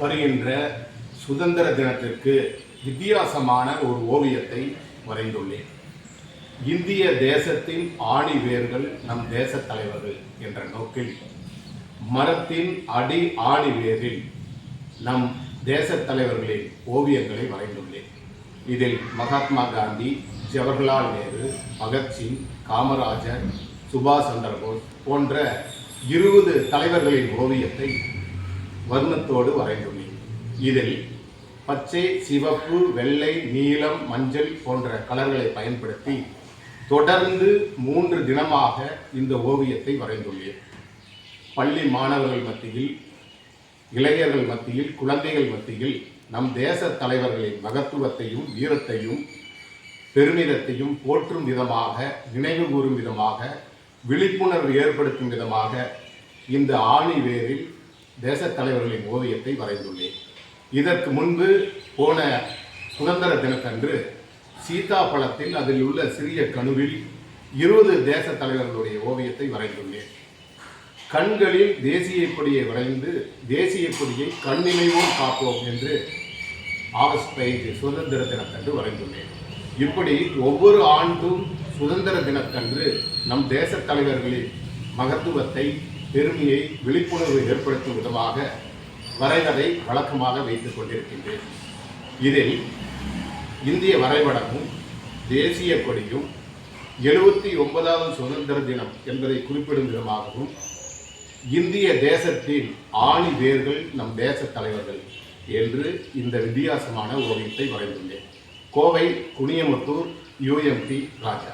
வருகின்ற சுதந்திர தினத்திற்கு வித்தியாசமான ஒரு ஓவியத்தை வரைந்துள்ளேன். இந்திய தேசத்தின் ஆணி வேர்கள் நம் தேச தலைவர்கள் என்ற நோக்கில் மரத்தின் அடி ஆணி வேரில் நம் தேச தலைவர்களின் ஓவியங்களை வரைந்துள்ளேன். இதில் மகாத்மா காந்தி ஜவஹர்லால் நேரு பகத்சிங் காமராஜர் சுபாஷ் சந்திரபோஸ் போன்ற இருபது தலைவர்களின் ஓவியத்தை வர்ணத்தோடு வரைந்துள்ளேன். இதில் பச்சை சிவப்பு வெள்ளை நீலம் மஞ்சள் போன்ற கலர்களை பயன்படுத்தி தொடர்ந்து மூன்று தினமாக இந்த ஓவியத்தை வரைந்துள்ளேன். பள்ளி மாணவர்கள் மத்தியில் இளைஞர்கள் மத்தியில் குழந்தைகள் மத்தியில் நம் தேச தலைவர்களின் மகத்துவத்தையும் வீரத்தையும் பெருமிதத்தையும் போற்றும் விதமாக நினைவு கூறும் விதமாக விழிப்புணர்வு ஏற்படுத்தும் விதமாக இந்த ஆணி வேரில் தேசத் தலைவர்களின் ஓவியத்தை வரைந்துள்ளேன். இதற்கு முன்பு போன சுதந்திர தினத்தன்று சீதாப்பழத்தில் அதில் உள்ள சிறிய கணுவில் இருபது தேச தலைவர்களுடைய ஓவியத்தை வரைந்துள்ளேன். கண்களில் தேசிய கொடியை வரைந்து தேசிய கொடியை கண்ணினைவோம் காப்போம் என்று ஆகஸ்ட் பதினைந்து சுதந்திர தினத்தன்று வரைந்துள்ளேன். இப்படி ஒவ்வொரு ஆண்டும் சுதந்திர தினத்தன்று நம் தேச தலைவர்களின் மகத்துவத்தை பெருமையை விழிப்புணர்வு ஏற்படுத்தும் விதமாக வரைவதை வழக்கமாக வைத்துக் கொண்டிருக்கின்றேன். இதில் இந்திய வரைபடமும் தேசிய கொடியும் எழுபத்தி ஒன்பதாவது சுதந்திர தினம் என்பதை குறிப்பிடும் விதமாகவும் இந்திய தேசத்தின் ஆணி வேர்கள் நம் தேச தலைவர்கள் என்று இந்த வித்தியாசமான ஓவியத்தை வரைந்துள்ளேன். கோவை குனியமுத்தூர் யூஎம்பி ராஜா.